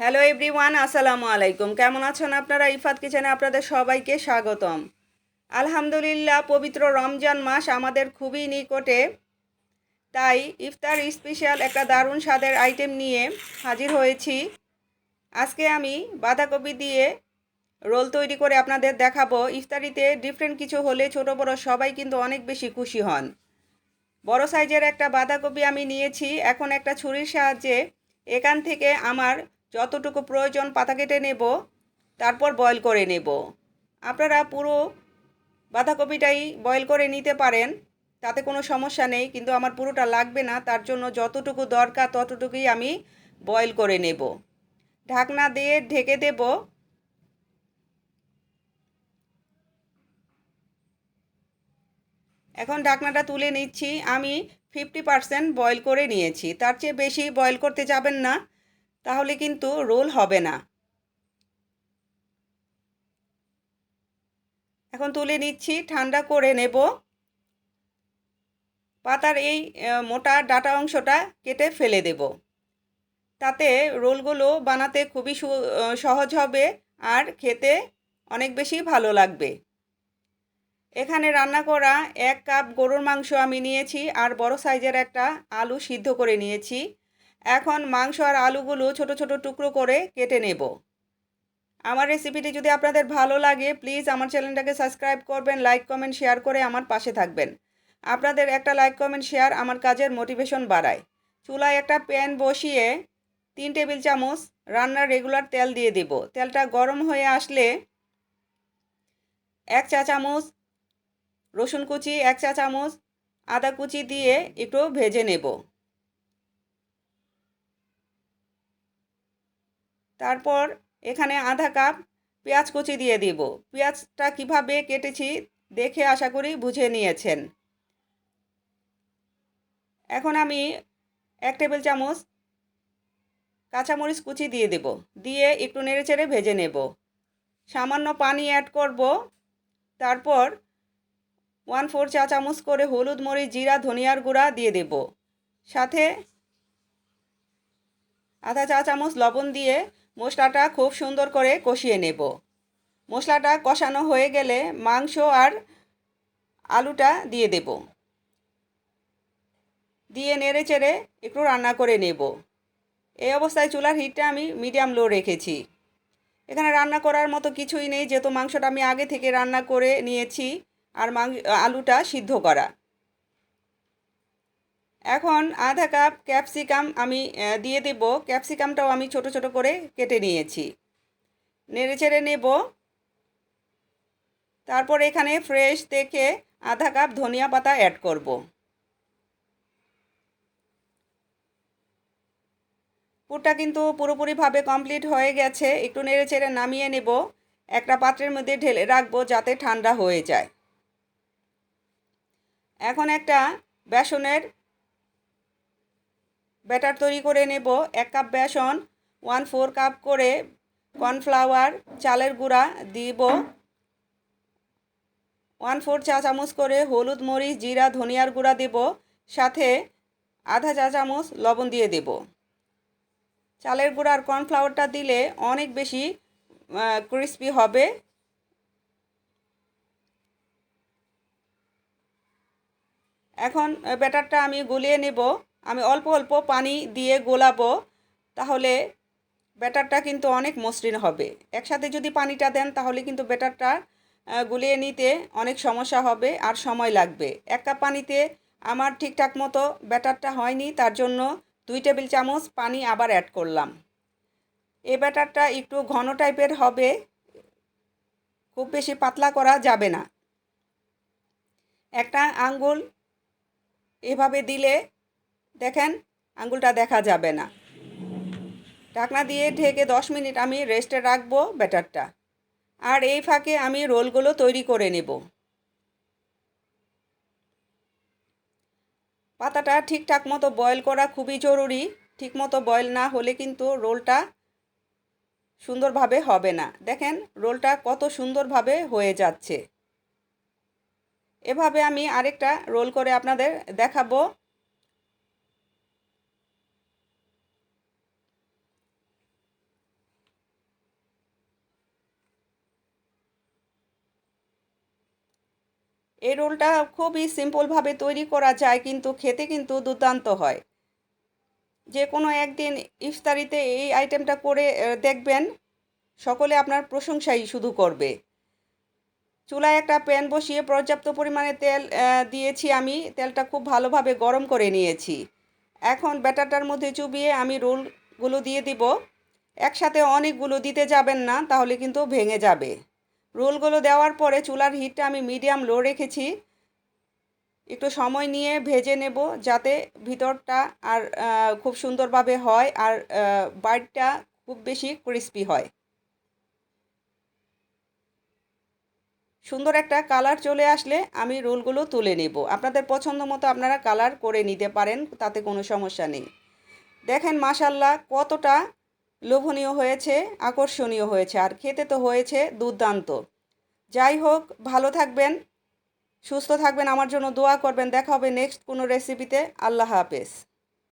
Hello everyone আসসালামু আলাইকুম। কেমন আছেন আপনারা? ইফাত কিচেনে আপনাদের সবাইকে স্বাগতম। আলহামদুলিল্লাহ, পবিত্র রমজান মাস আমাদের খুবই নিকটে। তাই ইফতার স্পেশাল একটা দারুণ স্বাদের আইটেম নিয়ে হাজির হয়েছি। আজকে আমি বাঁধাকপি দিয়ে রোল তৈরি করে আপনাদের দেখাবো। ইফতারিতে ডিফারেন্ট কিছু হলে ছোট বড় সবাই কিন্তু অনেক বেশি খুশি হন। বড় সাইজের একটা বাঁধাকপি আমি নিয়েছি। এখন একটা ছুরির সাহায্যে এখান থেকে আমার যতটুকু প্রয়োজন পাতা কেটে নেব, তারপর বয়েল করে নেব। আপনারা পুরো বাঁধাকপিটাই বয়েল করে নিতে পারেন, তাতে কোনো সমস্যা নেই, কিন্তু আমার পুরোটা লাগবে না, তার জন্য যতটুকু দরকার ততটুকুই আমি বয়েল করে নেব। ঢাকনা দিয়ে ঢেকে দেব। এখন ঢাকনাটা তুলে নিচ্ছি। আমি ফিফটি পারসেন্ট বয়েল করে নিয়েছি। তার চেয়ে বেশি বয়ল করতে যাবেন না। তাহলে কিন্তু রোল হবে না। এখন তুলে নিচ্ছি, ঠান্ডা করে নেব। পাতার এই মোটা ডাটা অংশটা কেটে ফেলে দেব। তাতে রোলগুলো বানাতে খুবই সহজ হবে আর খেতে অনেক বেশি ভালো লাগবে। এখানে রান্না করা এক কাপ গরুর মাংস আমি নিয়েছি আর বড় সাইজের একটা আলু সিদ্ধ করে নিয়েছি। এখন মাংস আর আলুগুলো ছোট ছোট টুকরো করে কেটে নেব। আমার রেসিপিটি যদি আপনাদের ভালো লাগে প্লিজ আমার চ্যানেলটাকে সাবস্ক্রাইব করবেন লাইক কমেন্ট শেয়ার করে আমার পাশে থাকবেন। আপনাদের একটা লাইক কমেন্ট শেয়ার আমার কাজের মোটিভেশন বাড়ায়। চুলায় একটা প্যান বসিয়ে তিন টেবিল চামচ রান্নার রেগুলার তেল দিয়ে দেব। তেলটা গরম হয়ে আসলে এক চা চামচ রসুন কুচি, এক চা চামচ আদা কুচি দিয়ে একটু ভেজে নেব। তারপর এখানে আধা কাপ পেঁয়াজ কুচি দিয়ে দিব। পেঁয়াজটা কীভাবে কেটেছি দেখে আশা করি বুঝে নিয়েছেন। এখন আমি এক টেবিল চামচ কাঁচামরিচ কুচি দিয়ে দেব। দিয়ে একটু নেড়েচেড়ে ভেজে নেব। সামান্য পানি অ্যাড করব। তারপর ওয়ান ফোর চা চামচ করে হলুদ মরিচ, জিরা, ধনিয়ার গুঁড়া দিয়ে দেব। সাথে আধা চা চামচ লবণ দিয়ে মশলাটা খুব সুন্দর করে কষিয়ে নেব। মশলাটা কষানো হয়ে গেলে মাংস আর আলুটা দিয়ে দেব। দিয়ে নেড়ে চেড়ে একটু রান্না করে নেব। এই অবস্থায় চুলার হিটটা আমি মিডিয়াম লো রেখেছি। এখানে রান্না করার মতো কিছুই নেই, যেহেতু মাংসটা আমি আগে থেকে রান্না করে নিয়েছি আর মাংস আলুটা সিদ্ধ করা। এখন আধা কাপ ক্যাপসিকাম আমি দিয়ে দেব। ক্যাপসিকামটাও আমি ছোট ছোট করে কেটে নিয়েছি। নেড়ে চেড়ে নেব। তারপর এখানে ফ্রেশ দেখে আধা কাপ ধনিয়া পাতা অ্যাড করব। পুরটা কিন্তু পুরোপুরিভাবে কমপ্লিট হয়ে গেছে। একটু নেড়ে চেড়ে নামিয়ে নেব। একটা পাত্রের মধ্যে ঢেলে রাখব যাতে ঠান্ডা হয়ে যায়। এখন একটা বেসনের ব্যাটার তৈরি করে নেব। এক কাপ বেসন ওয়ান ফোর কাপ করে কর্নফ্লাওয়ার চালের গুঁড়া দিব। ওয়ান ফোর চা চামচ করে হলুদ মরিচ, জিরা, ধনিয়ার গুঁড়া দেব। সাথে আধা চা চামচ লবণ দিয়ে দেব। চালের গুঁড়া আর কর্নফ্লাওয়ারটা দিলে অনেক বেশি ক্রিস্পি হবে। এখন ব্যাটারটা আমি গুলিয়ে নেব। আমি অল্প অল্প পানি দিয়ে গোলাবো, তাহলে ব্যাটারটা কিন্তু অনেক মসৃণ হবে। একসাথে যদি পানিটা দেন, তাহলে কিন্তু ব্যাটারটা গুলিয়ে নিতে অনেক সমস্যা হবে আর সময় লাগবে। এক কাপ পানিতে আমার ঠিকঠাক মতো ব্যাটারটা হয়নি, তার জন্য দুই টেবিল চামচ পানি আবার অ্যাড করলাম। এ ব্যাটারটা একটু ঘন টাইপের হবে, খুব বেশি পাতলা করা যাবে না। একটা আঙ্গুল এভাবে দিলে দেখেন, আঙ্গুলটা দেখা যাবে না। ঢাকনা দিয়ে ঢেকে দশ মিনিট আমি রেস্টে রাখব ব্যাটারটা। আর এই ফাঁকে আমি রোলগুলো তৈরি করে নেব। পাতাটা ঠিকঠাক মতো বয়েল করা খুবই জরুরি। ঠিক মতো বয়েল না হলে কিন্তু রোলটা সুন্দরভাবে হবে না। দেখেন, রোলটা কত সুন্দরভাবে হয়ে যাচ্ছে। এভাবে আমি আরেকটা রোল করে আপনাদের দেখাবো। এই রোলটা খুবই সিম্পলভাবে তৈরি করা যায়, কিন্তু খেতে কিন্তু দুর্দান্ত হয়। যে কোনো একদিন ইফতারিতে এই আইটেমটা করে দেখবেন সকলে আপনার প্রশংসাই শুধু করবে। চুলায় একটা প্যান বসিয়ে পর্যাপ্ত পরিমাণে তেল দিয়েছি আমি। তেলটা খুব ভালোভাবে গরম করে নিয়েছি। এখন ব্যাটারটার মধ্যে চুবিয়ে আমি রোলগুলো দিয়ে দিব। একসাথে অনেকগুলো দিতে যাবেন না, তাহলে কিন্তু ভেঙে যাবে। রোলগুলো দেওয়ার পরে চুলার হিটটা আমি মিডিয়াম লো রেখেছি। একটু সময় নিয়ে ভেজে নেব যাতে ভিতরটা আর খুব সুন্দরভাবে হয় আর বাইটটা খুব বেশি ক্রিস্পি হয়। সুন্দর একটা কালার চলে আসলে আমি রোলগুলো তুলে নেব। আপনাদের পছন্দ মতো আপনারা কালার করে নিতে পারেন, তাতে কোনো সমস্যা নেই। দেখেন মাশাল্লাহ কতটা লোভনীয় হয়েছে, আকর্ষণীয় হয়েছে, আর খেতে তো হয়েছে দুর্দান্ত। যাই হোক, ভালো থাকবেন, সুস্থ থাকবেন, আমার জন্য দোয়া করবেন, দেখা হবে নেক্সট কোনো রেসিপিতে আল্লাহ হাফেজ।